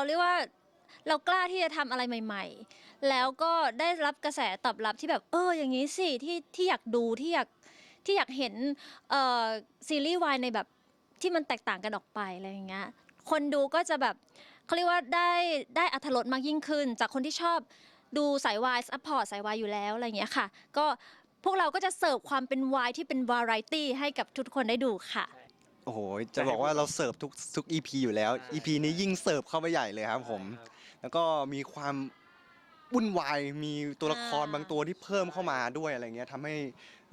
เราเรียกว่าเรากล้าที่จะทำอะไรใหม่ ๆ แล้วก็ได้รับกระแสตอบรับที่แบบเอออย่างนี้สิที่ที่อยากดูที่อยากที่อยากเห็นเอ่อซีรีส์วายในแบบที่มันแตกต่างกันออกไปอะไรอย่างเงี้ยคนดูก็จะแบบเขาเรียกว่าได้ได้อัธรสมากยิ่งขึ้น จากคนที่ชอบดูสายวายซัพพอร์ตสายวายอยู่แล้วอะไรอย่างเงี้ยค่ะ ก็พวกเราก็จะเสิร์ฟความเป็นวายที่เป็นวาไรตี้ให้กับทุกคนได้ดูค่ะ อ้โห จะบอกว่าเราเสิร์ฟทุกทุก EP อยู่แล้ว EP นี้ยิ่งเสิร์ฟเข้าไปใหญ่เลยครับผม แล้วก็มีความวุ่นวาย มีตัวละครอ่าบางตัวที่เพิ่มเข้ามาด้วยอะไรเงี้ยทำให้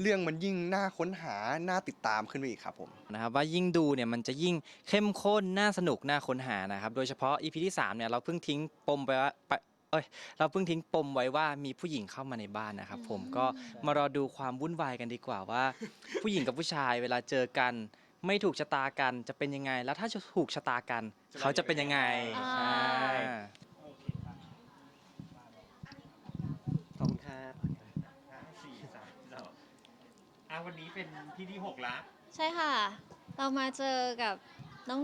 เรื่องมันยิ่งน่าค้นหา น่าติดตามขึ้นไปอีกครับผม นะครับว่ายิ่งดูเนี่ยมันจะยิ่งเข้มข้น น่าสนุก น่าค้นหานะครับ โดยเฉพาะ EP ที่3เนี่ยเราเพิ่งทิ้งปมไปว่าไปเอ้ยเราเพิ่งทิ้งปมไว้ว่ามีผู้หญิงเข้ามาในบ้านนะครับผมก็มารอดูความวุ่นวายกันดีกว่าว่า ผู้หญิงกับผู้ชายเวลาเจอกัน ไม่ถูกชะตากันจะเป็นยังไง แล้วถ้าจะถูกชะตากัน เขาจะเป็นยังไงอ่า ใช่ขอบคุณครับห้าสี่สามสองอะวันนี้เป็นที่ที่หกละใช่ค่ะ เรามาเจอกับ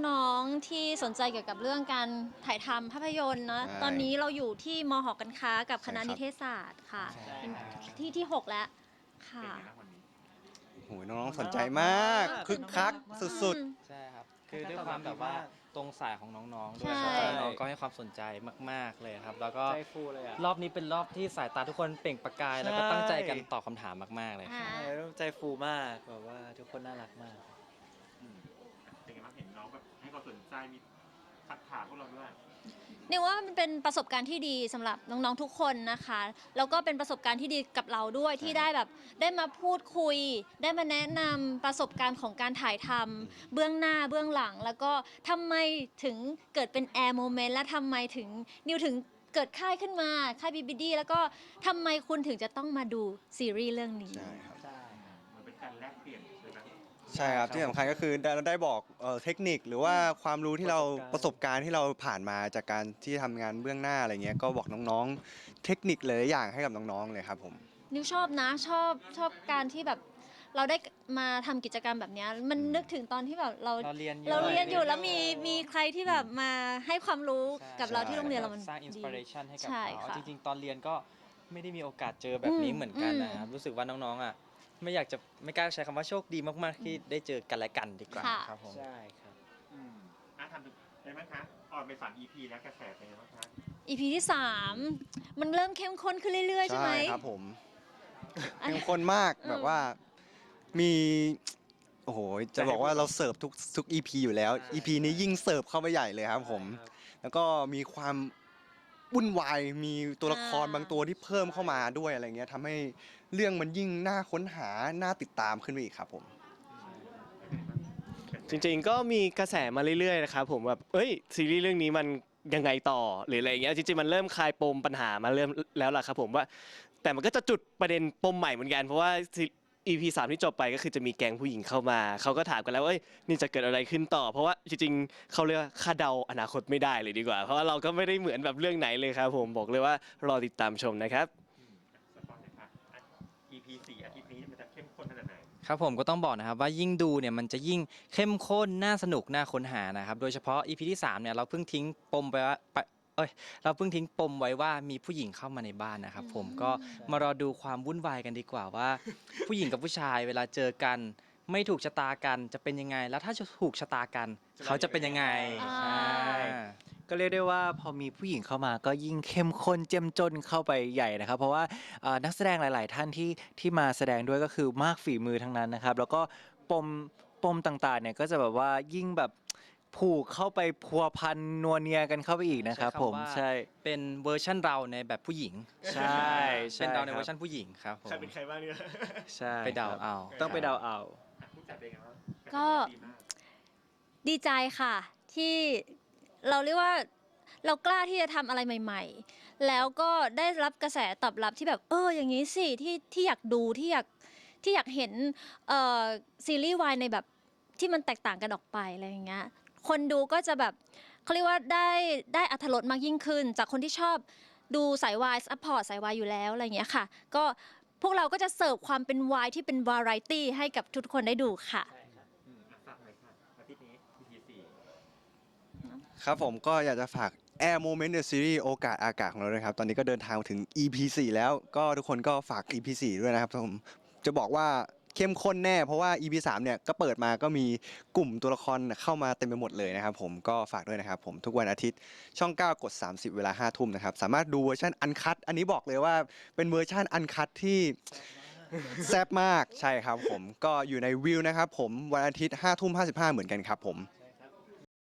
น้องๆที่สนใจเกี่ยวกับเรื่องการถ่ายทำภาพยนตร์เนอะใช่ตอนนี้เราอยู่ที่มหอการค้ากับคณะใช่ครับ นิเทศศาสตร์ค่ะใช่เป็นที่ที่ 6 แล้วเป็นค่ะไงบ้างวัน นี้โอ้โหน้องๆสนใจมากคึกคักสุด ใช่ครับ คือด้วยความแบบว่าตรงสายของน้องๆด้วใช่ยแล้วน้องๆก็ให้ความสนใจมาก ๆเลยครับ แล้วก็ใจฟูเลยอะรอบนี้เป็นรอบที่สายตาทุกคนเปล่งประกาย แล้วก็ใช่ตั้งใจกันตอบคำถามมากๆเลยครับ อ่าใช่แล้วใจฟูมากแบบว่าทุกคนน่ารักมากอืมเป็นไงบ้างเห็นน้องแบบให้ความสนใจมีทักถามพวกเราด้วย นี่ว่ามันเป็นประสบการณ์ที่ดีสำหรับน้องๆทุกคนนะคะ แล้วก็เป็นประสบการณ์ที่ดีกับเราด้วยที่ได้แบบได้มาพูดคุย ได้มาแนะนำประสบการณ์ของการถ่ายทำเบื้องหน้าเบื้องหลัง แล้วก็ทำไมถึงเกิดเป็นแอร์โมเมนต์และทำไมถึงนิวถึงเกิดค่ายขึ้นมาค่ายบีบีดีแล้วก็ทำไมคุณถึงจะต้องมาดูซีรีส์เรื่องนี้ๆใช่ครับ ใช่ มันเป็นการแลกเปลี่ยน ใช่ไหมใช่ครับที่สำคัญก็คือได้เราได้บอกเอ่อเทคนิคหรือว่าความรู้ที่เราประสบการณ์ ที่เราผ่านมาจากการที่ทำงานเบื้องหน้าอะไรเงี้ยก็บอกน้องๆ เทคนิคหลายๆอย่างให้กับน้องๆเลยครับผม นิวชอบนะชอบชอบการที่แบบเราได้มาทำกิจกรรมแบบเนี้ยมันนึกถึงตอนที่แบบเรา เราเรียนอยู่เราเรียนอยู่แล้วมีมีใครที่แบบมาให้ความรู้กับเราที่โรงเรียนเรามันสร้างอินสปิเรดีชันให้กับใช่เขาค่ะจริงๆ ตอนเรียนก็ไม่ได้มีโอกาสเจอแบบนี้อืมเหมือนกันอืมนะครับ รู้สึกว่าน้องๆอะ ไม่อยากจะไม่กล้าใช้คำว่าโชคดีมากๆ ที่ได้เจอกันและกันดีกว่าค่ะ ครับผมใช่ครับ อืมอะทำเป็นไงบ้างคะออนไปสาม EP แล้วกระแสเป็นไงบ้างคะ EP ที่สามมันเริ่มเข้มข้นขึ้นเรื่อยๆใช่ไหม ครับผมเข้มข้นมากอืมแบบว่ามีโอ้โหจะบอกว่าเราเสิร์ฟทุกทุก EP อยู่แล้ว EP นี้ยิ่งเสิร์ฟเข้าไปใหญ่เลยครับผม แล้วก็มีความวุ่นวายมีตัวละครอ่า บางตัวที่เพิ่มเข้ามาด้วยอะไรเงี้ยทำให้ เรื่องมันยิ่งน่าค้นหาน่าติดตามขึ้นไปอีกครับผม จริงๆก็มีกระแสมาเรื่อยๆนะครับผมแบบเอ้ยซีรีส์เรื่องนี้มันยังไงต่อหรืออะไรเงี้ยจริงๆมันเริ่มคลายปมปัญหามาเริ่มแล้วล่ะครับผมว่า แต่มันก็จะจุดประเด็นปมใหม่เหมือนกันเพราะว่า EP 3ที่จบไปก็คือจะมีแก๊งผู้หญิงเข้ามา เขาก็ถามกันแล้วว่าเอ้ยนี่จะเกิดอะไรขึ้นต่อ เพราะว่าจริงๆเขาเรียกว่าคาดเดาอนาคตไม่ได้เลยดีกว่า เพราะว่าเราก็ไม่ได้เหมือนแบบเรื่องไหนเลยครับผมบอกเลยว่ารอติดตามชมนะครับ ครับผมก็ต้องบอกนะครับว่ายิ่งดูเนี่ยมันจะยิ่งเข้มข้นน่าสนุกน่าค้นหานะครับโดยเฉพาะ EP ที่3เนี่ยเราเพิ่งทิ้งปมไปว่าไปเอ้ยเราเพิ่งทิ้งปมไว้ว่ามีผู้หญิงเข้ามาในบ้านนะครับผมก็มารอดูความวุ่นวายกันดีกว่าว่า ผู้หญิงกับผู้ชายเวลาเจอกัน ไม่ถูกชะตากันจะเป็นยังไง แล้วถ้าจะถูกชะตากัน เขาจะเป็นยังไงอ่า ใช่ ก็เรียกได้ว่าพอมีผู้หญิงเข้ามาก็ยิ่งเข้มข้นเจ้มจนเข้าไปใหญ่นะครับ เพราะว่าเอ่อนักแสดงหลาย ๆ ท่านที่ที่มาแสดงด้วยก็คือมากฝีมือทั้งนั้นนะครับ แล้วก็ปมปมต่าง ๆ เนี่ยก็จะแบบว่ายิ่งแบบผูกเข้าไปพัวพันนัวเนียกันเข้าไปอีกนะครับ ใช้คำผมว่าใช่เป็นเวอร์ชั่นเราในแบบผู้หญิงใช่ใช่เป็นเราในคเวบอร์ชันผู้หญิงครับผมใครเป็นใครบ้างเนี่ย ใช่ไปเดาครับเอาต้องไปเดาเอาอะผู้จัดเป็นไงบ้างก็ ดีมาก ดีใจค่ะ ที่ เราเรียกว่าเรากล้าที่จะทำอะไรใหม่ ๆ แล้วก็ได้รับกระแสตอบรับที่แบบ เออ อย่างนี้สิที่ที่อยากดูที่อยากที่อยากเห็นเอ่อซีรีส์วายในแบบที่มันแตกต่างกันออกไปอะไรอย่างเงี้ยคนดูก็จะแบบเขาเรียกว่าได้ได้อัธรสมากยิ่งขึ้น จากคนที่ชอบดูสายวายซัพพอร์ตสายวายอยู่แล้วอะไรอย่างเงี้ยค่ะ ก็พวกเราก็จะเสิร์ฟความเป็นวายที่เป็นวาไรตี้ให้กับทุกคนได้ดูค่ะอะฝากหน่อยค่ะอาทิตย์นี้ EP สี่ ครับผมก็อยากจะฝาก Air Moment The Series โอกาสอากาศของเราด้วยครับ ตอนนี้ก็เดินทางมาถึง EP 4แล้วก็ทุกคนก็ฝาก EP 4ด้วยนะครับผมจะบอกว่าเข้มข้นแน่เพราะว่า EP 3เนี่ยก็เปิดมาก็มีกลุ่มตัวละครเข้ามาเต็มไปหมดเลยนะครับผมก็ฝากด้วยนะครับผมทุกวันอาทิตย์ช่อง 9 กด 30 เวลา 5 ทุ่มนะครับ สามารถดูเวอร์ชันอันคัด อันนี้บอกเลยว่าเป็นเวอร์ชันอันคัดที่แซ่บมากใช่ครับผมก็อยู่ในวิวนะครับผมวันอาทิตย์5ทุ่ม55 เหมือนกันครับผม